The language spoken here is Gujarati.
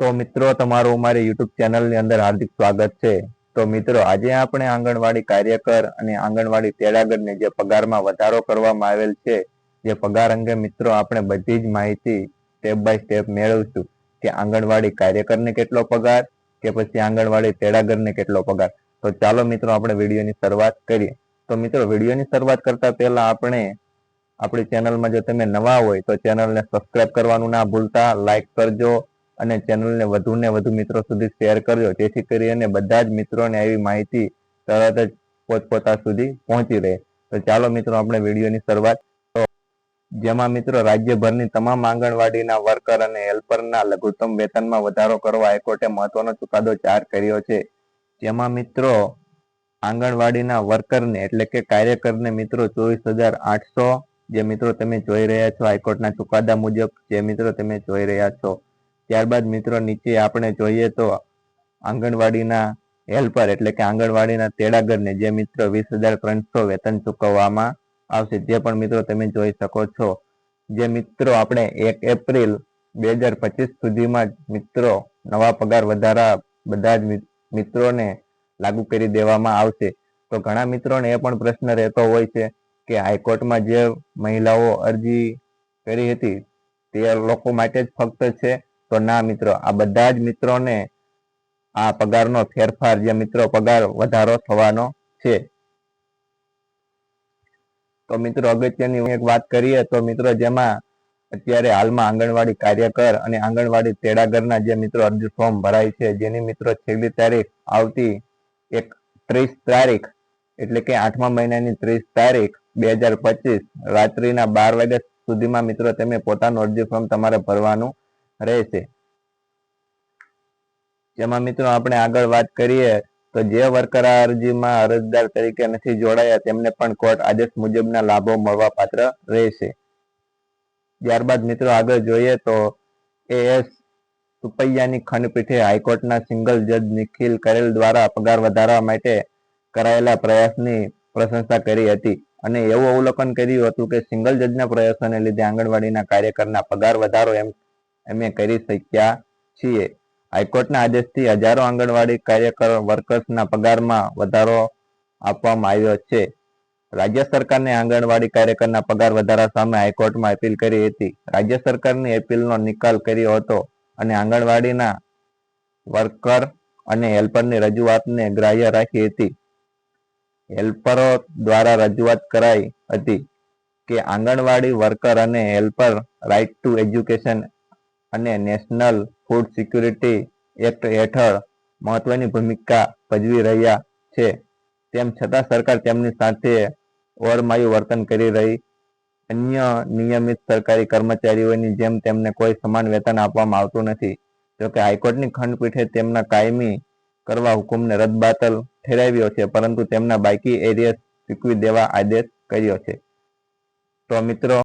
તો મિત્રો, તમારું અમારી યુટ્યુબ ચેનલની અંદર હાર્દિક સ્વાગત છે. તો મિત્રો, આજે આપણે આંગણવાડી કાર્યકર અને આંગણવાડી તેડાગરને જે પગારમાં વધારો કરવામાં આવેલ છે, જે પગાર અંગે મિત્રો આપણે બધી જ માહિતી સ્ટેપ બાય સ્ટેપ મેળવશું કે આંગણવાડી કાર્યકરને કેટલો પગાર કે પછી આંગણવાડી તેડાગરને કેટલો પગાર. તો ચાલો મિત્રો, આપણે વિડીયોની શરૂઆત કરીએ. તો મિત્રો, વિડીયોની શરૂઆત કરતા પહેલા આપણે આપણી ચેનલમાં જો તમે નવા હોય તો ચેનલને સબસ્ક્રાઇબ કરવાનું ના ભૂલતા લાઈક કરજો અને ચેનલને વધુ ને વધુ મિત્રો સુધી શેર કરજો. જેથી કરીને બધા જ મિત્રોને આવી માહિતી તરત જ પોતપોતા સુધી પહોંચી રહે. તો ચાલો મિત્રો, આપણે વિડીયોની શરૂઆત જેમાં મિત્રો, રાજ્યભરની તમામ આંગણવાડીના વર્કર અને હેલ્પરના લઘુત્તમ વેતનમાં વધારો કરવા હાઈકોર્ટે મહત્વનો ચુકાદો જાહેર કર્યો છે. જેમાં મિત્રો, આંગણવાડીના વર્કરને એટલે કે કાર્યકરને મિત્રો ચોવીસ હજાર આઠસો જે મિત્રો તમે જોઈ રહ્યા છો, હાઈકોર્ટના ચુકાદા મુજબ જે મિત્રો તમે જોઈ રહ્યા છો. ત્યારબાદ મિત્રો નીચે આપણે જોઈએ તો આંગણવાડીના હેલ્પર એટલે કે આંગણવાડીના તેડાગરને જે મિત્રો વીસ હજાર ત્રણસો વેતન ચૂકવવામાં આવશે, જે પણ મિત્રો તમે જોઈ શકો છો. જે મિત્રો આપણે એક એપ્રિલ બે હજાર પચીસ સુધીમાં મિત્રો નવા પગાર વધારા બધા જ મિત્રોને લાગુ કરી દેવામાં આવશે. તો ઘણા મિત્રોને એ પણ પ્રશ્ન રહેતો હોય છે કે હાઈકોર્ટમાં જે મહિલાઓ અરજી કરી હતી તે લોકો માટે જ ફક્ત છે તો ના મિત્રો, આ બધા જ મિત્રોને આ પગારનો ફેરફાર જે મિત્રો પગાર વધારો થવાનો છે. તો મિત્રો અગત્યની એક વાત કરીએ તો મિત્રો જેમાં અત્યારે હાલમાં આંગણવાડી કાર્યકર અને આંગણવાડી તેડાગરના જે મિત્રો અરજી ફોર્મ ભરાય છે, જેની મિત્રો છેલ્લી તારીખ આવતી એક ત્રીસ તારીખ એટલે કે આઠમા મહિનાની ત્રીસ તારીખ બે હજાર પચીસ રાત્રિના બાર વાગ્યા સુધીમાં મિત્રો તમે પોતાનું અરજી ફોર્મ તમારે ભરવાનું રહેશે. જેમાં મિત્રો આપણે આગળ વાત કરીએ, તો જે વર્કર આ અરજીમાં અરજદાર તરીકે નથી જોડાયા, તેમને પણ કોર્ટ આદેશ મુજબના લાભો મળવા પાત્ર રહેશે. ત્યારબાદ મિત્રો આગળ જોઈએ તો એએસ સુપૈયાની ખંડપીઠે હાઈકોર્ટના સિંગલ જજ નિખિલ કરેલ દ્વારા પગાર વધારવા માટે કરાયેલા પ્રયાસની પ્રશંસા કરી હતી અને એવું અવલોકન કર્યું હતું કે સિંગલ જજના પ્રયાસોને લીધે આંગણવાડીના કાર્યકરના પગાર વધારો એમ અમે કરી શક્યા છીએ. હાઈકોર્ટના આદેશથી હજારો આંગણવાડી કાર્યકર વર્કર્સના પગારમાં વધારો આપવામાં આવ્યો છે. રાજ્ય સરકારને આંગણવાડી કાર્યકરના પગાર વધારા સામે હાઈકોર્ટમાં અપીલ કરી હતી. રાજ્ય સરકારની અપીલનો નિકાલ કર્યો હતો અને આંગણવાડીના વર્કર અને હેલ્પરની રજૂઆતને ગ્રાહ્ય રાખી હતી. હેલ્પરો દ્વારા રજૂઆત કરાઈ હતી કે આંગણવાડી વર્કર અને હેલ્પર રાઇટ ટુ એજ્યુકેશન અને નેશનલ ફૂડ સિક્યુરિટી એક્ટ હેઠળ મહત્વની ભૂમિકા ભજવી રહ્યા છે. તેમ છતાં સરકાર તેમની સાથે ઓરમાયું વર્તન કરી રહી. અન્ય નિયમિત સરકારી કર્મચારીઓની જેમ તેમને કોઈ સમાન વેતન આપવામાં આવતું નથી. જોકે હાઈકોર્ટની ખંડપીઠે તેમના કાયમી કરવા હુકુમને રદબાતલ ઠેરાવ્યો છે, પરંતુ તેમના બાકી એરિયા ચૂકવી દેવા આદેશ કર્યો છે. તો મિત્રો